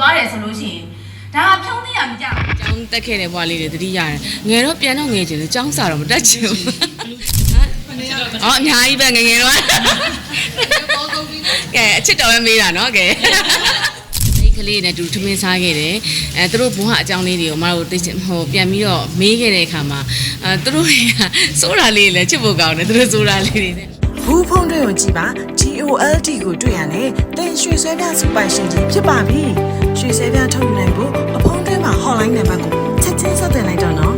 သွားတယ်ဆိုလို့ရှိရင်ဒါကဖြုံးသိရမကြဘူးကျောင်းတက်ခဲ့တဲ့ဘွားလေးတွေတတိရတယ်ငယ်တော့ပြန်တော့ငယ်ချင်တယ်ကျောင်းစာတော့မတက်ချင်ဘူးဟောအများကြီးပဲငယ်ငယ်တော့ကဲအချစ်တော်ပဲမေးတာနော်ကဲအဲ့ကလေးနဲ့တူထမင်းစားခဲ့တယ်အဲသူတို့ဘုံကအကြောင်းလေးတွေကိုမတို့သိချင်ဟိုပြန်ပြီးတော့မေးခဲ့တဲ့အခါမှာအဲသူတို့တွေကစိုးတာလေးလည်းချစ်ဖို့ကောင်းတယ်သူတို့စိုးတာလေးတွေနဲ့ ဘူးဖုံးတွေကိုကြည့်ပါ GOLD ကိုတွေ့ရတယ်တင်ရွှေဆွဲပြစူပိုင်ရှင်ကြီးဖြစ်ပါပြီရွှေဆွဲပြထုတ်ယူနိုင်ဖို့အဖုံးထဲမှာ hotline နံပါတ်ကိုချက်ချင်းဆက်သွင်းလိုက်တော့နော်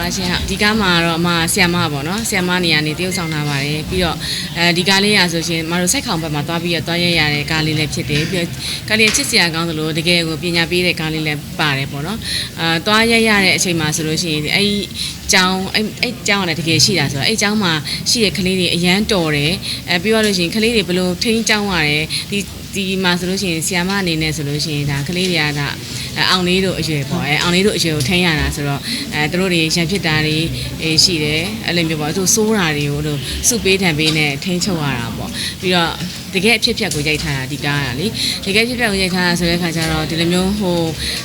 ပါရှင်ဟာဒီကားမှာတော့အမဆီယမပေါ့နော်ဆီယမနေရာနေတရုပ်ဆောင်ထားပါတယ်ပြီးတော့အဲဒီကားလေးရဆိုရှင်မတို့စိတ်ခေါင်ဘက်မှာသွားပြီးတော့သွားရရတဲ့ကားလေးလည်းဖြစ်တယ်ပြီးတော့ကားလေးချစ်စရာကောင်းသလိုတကယ်ကိုပညာပေးတဲ့ကားလေးလည်းပါတယ်ပေါ့နော်အာသွားရရတဲ့အချိန်မှာဆိုလို့ရှိရင်အဲဒီကျောင်းအဲ့အဲ့ကျောင်းကလည်းတကယ်ရှိတာဆိုတော့အဲ့ကျောင်းမှာရှိတဲ့ကလေးတွေအရန်တော်တယ်အဲပြီးတော့လို့ရှိရင်ကလေးတွေဘယ်လိုထိန်းကျောင်းရတယ်ဒီဒီမှာဆိုလို့ရှိရင်ဆီယမအနေနဲ့ဆိုလို့ရှိရင်ဒါကလေးတွေကဒါ အဲအောင်လေးတို့အရွယ်ပေါ့အဲအောင်လေးတို့အရွယ်ကိုထိန်းရတာဆိုတော့အဲသူတို့တွေရံဖြစ်တာတွေအေးရှိတယ်အဲ့လိုမျိုးပေါ့သူစိုးတာတွေကိုလို့စုပေးထံပေးနဲ့ထိန်းချုပ်ရတာပေါ့ပြီးတော့တကယ်အဖြစ်ဖြတ်ကိုရိုက်ထားတာဒီကားကလေတကယ်ဖြစ်ဖြတ်ကိုရိုက်ထားတာဆိုတဲ့ခါကျတော့ဒီလိုမျိုးဟို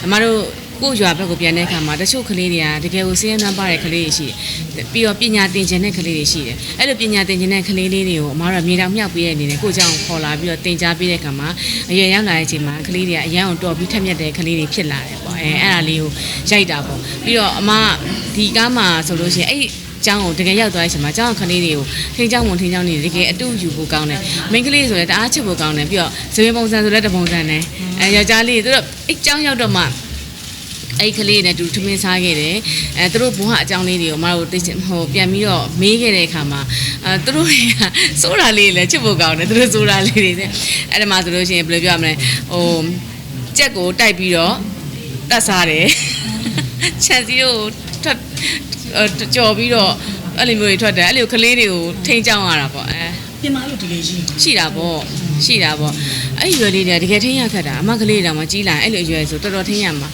အမတို့ ကိုယ့်ရွာဘက်ကိုပြန်တဲ့အခါမှာတချို့ကလေးတွေကတကယ်ကိုစည်ရမ်းနှမ်းပါတဲ့ကလေးတွေရှိတယ်ပြီးတော့ပညာသင်ခြင်းတဲ့ကလေးတွေရှိတယ်အဲ့လိုပညာသင်ခြင်းတဲ့ကလေးလေးတွေကိုအမတို့ကမြေတောင်မြောက်ပေးတဲ့အနေနဲ့ကိုယ့်ကြောင့်ခေါ်လာပြီးတော့သင်ကြားပေးတဲ့အခါမှာအရွယ်ရောက်လာတဲ့အချိန်မှာကလေးတွေကအရန်အောင်တော်ပြီးထက်မြက်တဲ့ကလေးတွေဖြစ်လာတယ်ပေါ့အဲအဲ့ဒါလေးကိုရိုက်တာပေါ့ပြီးတော့အမဒီကားမှာဆိုလို့ရှိရင်အဲ့ကျောင်းကိုတကယ်ရောက်သွားတဲ့အချိန်မှာကျောင်းကလေးတွေကိုထိန်းကျောင်းဝင်ထိန်းကျောင်းနေတကယ်အတူယူဖို့ကောင်းတယ်မိန်းကလေးဆိုလည်းတအားချစ်ဖို့ကောင်းတယ်ပြီးတော့ဇဝင်ပုံစံဆိုလည်းတပုံစံနဲ့အဲယောက်ျားလေးသူတို့အဲ့ကျောင်းရောက်တော့မှ အဲ့ကလေးနဲ့တူထမင်းစားခဲ့တယ်အဲသူတို့ဘုံကအကြောင်းလေးတွေကိုမတို့သိချင်ဟိုပြန်ပြီးတော့မေးခဲ့တဲ့အခါမှာအဲသူတို့တွေကစိုးတာလေးလည်းချစ်ဖို့ကောင်းတယ်သူတို့စိုးတာလေးတွေနဲ့အဲ့ဒါမှဆိုလို့ရှိရင်ဘယ်လိုပြောရမလဲဟိုကြက်ကိုတိုက်ပြီးတော့တတ်စားတယ်ခြံစည်းကိုထွက်အော်ကြော်ပြီးတော့အဲ့လိုမျိုးတွေထွက်တယ်အဲ့လိုကလေးတွေကိုထိန်းချောင်းရတာပေါ့အဲပြင်မာလို့တကယ်ရှိရှိတာပေါ့ ရှိတာပေါ့အဲ့ဒီရွယ်လေးတွေကတကယ်ထင်းရခက်တာအမကလေးတောင်မှကြီးလာရင်အဲ့လိုရွယ်ဆိုတော်တော်ထင်းရမှာ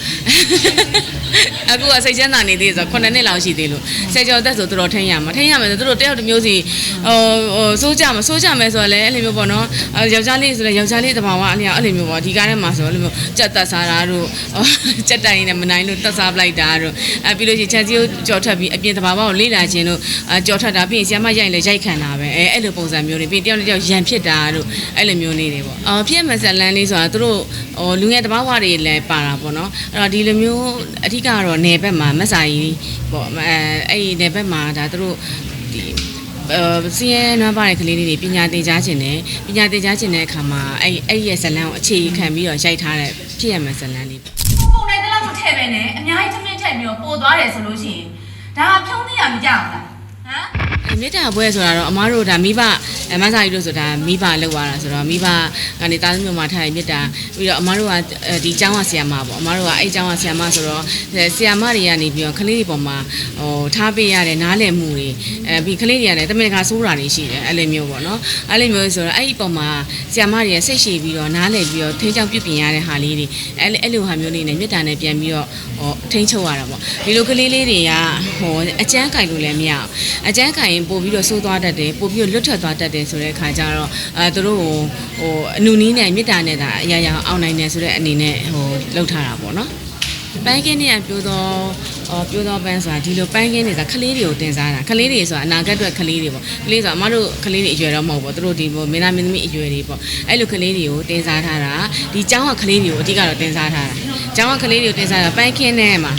အခုကစိတ်ချမ်းသာနေသေးဆို9နှစ်လောက်ရှိသေးလို့ဆယ်ကျော်သက်ဆိုတော်တော်ထင်းရမှာထင်းရမယ်ဆိုသူတို့တယောက်တစ်မျိုးစီဟိုဟိုစိုးကြမှာစိုးကြမယ်ဆိုတော့လည်းအဲ့လိုမျိုးပေါ့နော်အဲယောက်ျားလေးဆိုလည်းယောက်ျားလေးတဘာဝအဲ့လိုအဲ့လိုမျိုးပေါ့ဒီကားထဲမှာဆိုအဲ့လိုမျိုးကြက်တက်စားတာတို့ကြက်တိုင်နဲ့မနိုင်လို့တက်စားပလိုက်တာတို့အဲပြီးလို့ရှိရင်ချက်စီကိုကြော်ထပ်ပြီးအပြင်တဘာဝကိုလေးလာခြင်းတို့အဲကြော်ထပ်တာပြီးရင်ဆီယမရိုက်လည်းရိုက်ခံတာပဲအဲအဲ့လိုပုံစံမျိုးတွေပြီးတယောက်တစ်ယောက်ရန်ဖြစ်တာတို့အဲ့လိုမျိုးလေးတွေပေါ့အော်ဖြစ်မဆက်လန်းလေးဆိုတာသူတို့ဟိုလူငယ်တဘာဝတွေလည်းပါတာပေါ့နော်အဲ့တော့ဒီလိုမျိုးအထူးကတော့နယ်ဘက်မှာမက်စာကြီးပေါ့အဲအဲ့ဒီနယ်ဘက်မှာဒါသူတို့ဒီအဲစီးရဲနွမ်းပါတဲ့ကလေးလေးတွေပညာသင်ကြားခြင်းနဲ့ပညာသင်ကြားခြင်းတဲ့အခါမှာအဲ့အဲ့ဒီရဲ့ဇတ်လန်းကိုအခြေခံပြီးတော့ရိုက်ထားတဲ့ဖြစ်ရမယ်ဇတ်လန်းလေးပုံနိုင်တဲ့လောက်မထည့်ပဲနဲ့အများကြီးထမင်းထည့်ပြီးတော့ပိုသွားတယ်ဆိုလို့ရှိရင်ဒါကဖြုံးသိရမကြဘူးလားဟမ် အဲမေတ္တာပွဲဆိုတာတော့အမားတို့ဒါမိဘအမဆိုင်တို့ဆိုတာမိဘလောက်ရတာဆိုတော့မိဘကနေသားသမီးမှာထားရမေတ္တာပြီးတော့အမားတို့ကဒီကျောင်းကဆရာမပေါ့အမားတို့ကအဲ့ကျောင်းကဆရာမဆိုတော့ဆရာမတွေကနေပြီးတော့ကလေးတွေပေါ်မှာဟိုထားပေးရတဲ့နားလည်မှုတွေအဲပြီးကလေးတွေကလည်းတမင်တကာစိုးတာတွေရှိတယ်အဲ့လိုမျိုးပေါ့နော်အဲ့လိုမျိုးဆိုတော့အဲ့ဒီပေါ်မှာဆရာမတွေကစိတ်ရှည်ပြီးတော့နားလည်ပြီးတော့ထိန်းချောင်းပြုပြင်ရတဲ့ဟာလေးတွေအဲ့အဲ့လိုဟာမျိုးလေးနဲ့မေတ္တာနဲ့ပြန်ပြီးတော့ဟိုထိန်းချုပ်ရတာပေါ့ဒီလိုကလေးလေးတွေကဟိုအကျန်းကင်လို့လည်းမရအောင်အကျန်းကင်ရင်ပို့ပြီးတော့စိုးသွားတတ်တယ်ပို့ပြီးတော့လွတ်ထွက်သွားတတ်တယ်ဆိုတဲ့အခါကျတော့အဲသူတို့ဟိုဟိုအနုနီးနဲ့မေတ္တာနဲ့ဒါအရာရာအောင်နိုင်တယ်ဆိုတဲ့အနေနဲ့ဟိုလောက်ထားတာပေါ့နော်ပန်းကင်းတွေကပြိုးတော့အော်ပြိုးတော့ပန်းဆိုတာဒီလိုပန်းကင်းတွေကခလေးတွေကိုတင်စားတာခလေးတွေဆိုတာအနာဂတ်အတွက်ကလေးတွေပေါ့ကလေးဆိုတာအမတို့ခလေးတွေအရွယ်တော့မဟုတ်ဘူးသူတို့ဒီမင်းသားမင်းသမီးအရွယ်တွေပေါ့အဲ့လိုခလေးတွေကိုတင်စားထားတာဒီကျောင်းကခလေးတွေကိုအဓိကတော့တင်စားထားတာကျောင်းကခလေးတွေကိုတင်စားတာပန်းကင်းထဲမှာ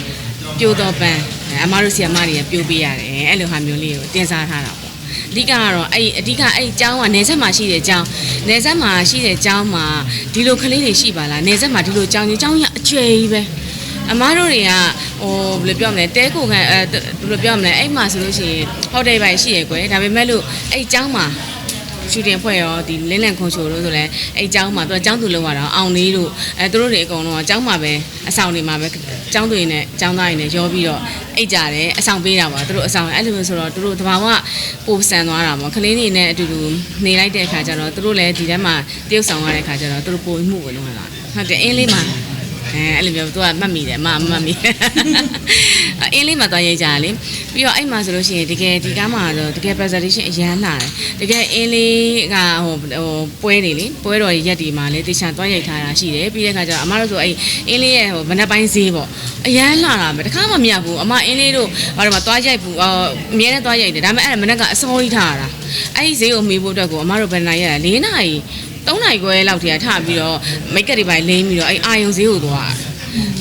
ပြိုးတော့ပန်း အမတို့ဆီယမတွေကပြိုးပေးရတယ်အဲ့လိုဟာမျိုးလေးကိုတင်စားထားတာပေါ့အဓိကကတော့အဲ့အဓိကအဲ့ကျောင်းကနေဆက်မှာရှိတဲ့ကျောင်းနေဆက်မှာရှိတဲ့ကျောင်းမှာဒီလိုကလေးတွေရှိပါလားနေဆက်မှာဒီလိုကျောင်းကြီးကျောင်းကြီးအကျွေကြီးပဲအမားတို့တွေကဟိုဘယ်လိုပြောမလဲတဲကိုကန်အဲဘယ်လိုပြောမလဲအဲ့မှာဆိုလို့ရှိရင်ဟိုတယ်ပိုင်းရှိရယ်ကွယ်ဒါပေမဲ့လို့အဲ့ကျောင်းမှာ ရှူတင်ဖွဲ့ရောဒီလင်းလန်ခုံချိုတို့ဆိုလဲအဲ့ကျောင်းမှာသူကကျောင်းသူလောက်ရတော့အောင်လေးတို့အဲသူတို့တွေအကုန်လုံးကကျောင်းမှာပဲအဆောင်တွေမှာပဲကျောင်းတွေနဲ့ကျောင်းသားတွေနဲ့ရောပြီးတော့အိတ်ကြတယ်အဆောင်ပေးတာပါသူတို့အဆောင်အဲ့လိုမျိုးဆိုတော့သူတို့တဘာဝပိုဆန်သွားတာပေါ့ကလေးတွေနဲ့အတူတူနေလိုက်တဲ့အခါကျတော့သူတို့လည်းဒီထဲမှာတရုပ်ဆောင်ရတဲ့အခါကျတော့သူတို့ပိုမှုဝင်လို့လာဟုတ်တယ်အင်းလေးမှာအဲအဲ့လိုမျိုးသူကမှတ်မိတယ်မမမှတ်မိ အင်းလေးမှာသွားရိုက်ကြတာလေပြီးတော့အဲ့မှာဆိုလို့ရှိရင်တကယ်ဒီကားမှာဆိုတကယ် presentation အရန်လာတယ်တကယ်အင်းလေးကဟိုဟိုပွဲနေလေပွဲတော်ရက်ဒီမှာလေတေချာသွားရိုက်ထားတာရှိတယ်ပြီးတဲ့ခါကျတော့အမတို့ဆိုအဲ့အင်းလေးရဲ့ဟိုမနက်ပိုင်းဈေးပေါ့အရန်လာတာပဲတခါမှမရဘူးအမအင်းလေးတို့ဘာလို့မသွားရိုက်ဘူးအော်အမြဲတမ်းသွားရိုက်တယ်ဒါပေမဲ့အဲ့မနက်ကအစောကြီးထားတာအဲ့ဒီဈေးကိုမေးဖို့အတွက်ကိုအမတို့ဘယ်နိုင်ရတာ၄နာရီ၃နာရီခွဲလောက်တည်းကထပြီးတော့မိတ်ကပ်တွေပိုင်းလင်းပြီးတော့အဲ့အာယုံဈေးကိုသွားတာ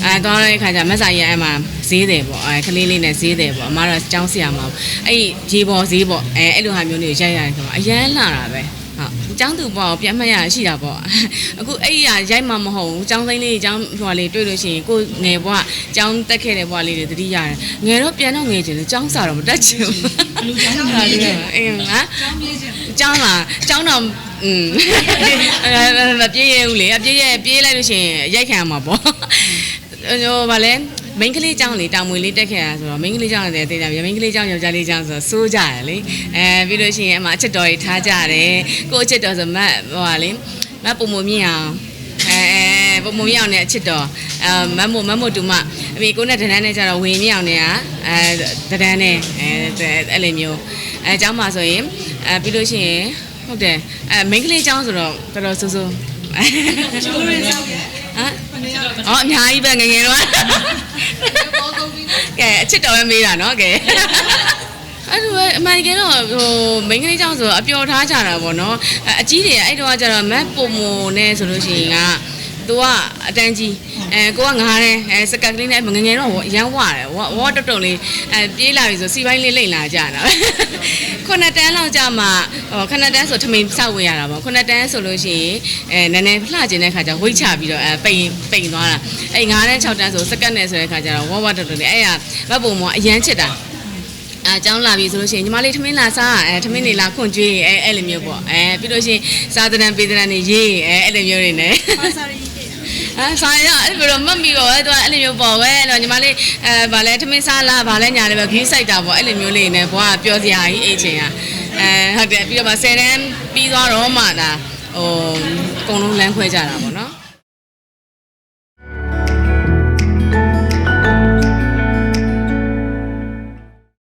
အဲတော့တဲ့ခါကျမက်စာရအဲ့မှာဈေးတယ်ပေါ့အဲကလေးလေးနဲ့ဈေးတယ်ပေါ့အမတော့ចောင်းဆရာမပေါ့အဲ့ဒီရေပေါ်ဈေးပေါ့အဲအဲ့လိုဟာမျိုးတွေကိုရိုက်ရတယ်ဆိုတော့အရန်လာတာပဲဟုတ်ចောင်းသူပေါ့ပြန်မှတ်ရရှိတာပေါ့အခုအဲ့ဒီဟာရိုက်မှမဟုတ်ဘူးចောင်းသိန်းလေးចောင်းဟိုလေးတွေ့လို့ရှိရင်ကိုယ်ငယ်ဘွားចောင်းတက်ခဲ့တဲ့ဘွားလေးတွေတတိရတယ်ငယ်တော့ပြန်တော့ငယ်ချင်တယ်ចောင်းစာတော့မတက်ချင်ဘူးဘလူចောင်းလာတယ်အေးငါចောင်းလာចောင်းတော့อืมမပြေးရဘူးလေအပြေးရပြေးလိုက်လို့ရှိရင်ရိုက်ခံရမှာပေါ့ ဟိုဗာလဲမိန်းကလေးเจ้าလေတောင်မွေလေးတက်ခဲ့ရဆိုတော့မိန်းကလေးเจ้าလည်းတေးကြပြီမိန်းကလေးเจ้าယောက်ျားလေးเจ้าဆိုတော့စိုးကြရလေအဲပြီးလို့ရှိရင်အမအချက်တော်တွေထားကြတယ်ကို့အချက်တော်ဆိုမတ်ဟိုဗာလေမတ်ပုံမမြင့်အောင်အဲအဲပုံမမြင့်အောင်နဲ့အချက်တော်အဲမတ်မို့မတ်မို့တူမအမေကိုနဲ့ဒန်းဒန်းနဲ့ကြတော့ဝင်းမြင့်အောင်နဲ့ကအဲဒန်းဒန်းနဲ့အဲအဲ့လိုမျိုးအဲเจ้าမှာဆိုရင်အဲပြီးလို့ရှိရင်ဟုတ်တယ်အဲမိန်းကလေးเจ้าဆိုတော့တော်တော်ဆိုးဆိုး ဟမ်အော်အများကြီးပဲငငယ်တော့ကဲအချစ်တော်ပဲမေးတာနော်ကဲအဲ့လိုပဲအမှန်တကယ်တော့ဟိုမိန်းကလေးကြောင့်ဆိုတော့အပျော်ထားကြတာပေါ့နော်အကြီးတွေကအဲ့တော့ကကျတော့ map ပုံမနဲ့ဆိုလို့ရှိရင်က သူကအတန်းကြီးအဲကိုကငားတယ်အဲစကတ်ကလေးနဲ့ငငယ်တော့ရမ်းဝတယ်ဝဝတုတ်တုတ်လေးအဲပြေးလာပြီဆိုစီပိုင်းလေးလိမ့်လာကြတာခုနှစ်တန်းလောက်ကြာမှဟိုခုနှစ်တန်းဆိုထမင်းစောက်ဝင်ရတာပေါ့ခုနှစ်တန်းဆိုလို့ရှိရင်အဲနည်းနည်းလှကျင်တဲ့ခါကျဝိတ်ချပြီးတော့အဲပိန်ပိန်သွားတာအဲ9တန်း6တန်းဆိုစကတ်နဲ့ဆိုတဲ့ခါကျတော့ဝဝတုတ်တုတ်လေးအဲ့ရမတ်ပုံမောအရန်ချစ်တာအဲအကြောင်းလာပြီဆိုလို့ရှိရင်ညီမလေးထမင်းလာစားအဲထမင်းနေလာခွန့်ကျွေးအဲအဲ့လိုမျိုးပေါ့အဲပြီးလို့ရှိရင်စားတဲ့ံပေးတဲ့ံနေရေးအဲအဲ့လိုမျိုးတွေနဲ့ အဲစားရအဲ့လိုတော့မတ်မီပေါ့အဲသူကအဲ့လိုမျိုးပေါ့ပဲအဲ့တော့ညီမလေးအဲဗာလဲထမင်းစားလားဗာလဲညာလေးပဲခီးဆိုင်တာပေါ့အဲ့လိုမျိုးလေးနဲ့ဘွားကပြောစရာကြီးအဲ့ချိန်ကအဲဟုတ်တယ်ပြီးတော့မှ10တန်းပြီးသွားတော့မှဒါဟိုအကုန်လုံးလမ်းခွဲကြတာပေါ့နော်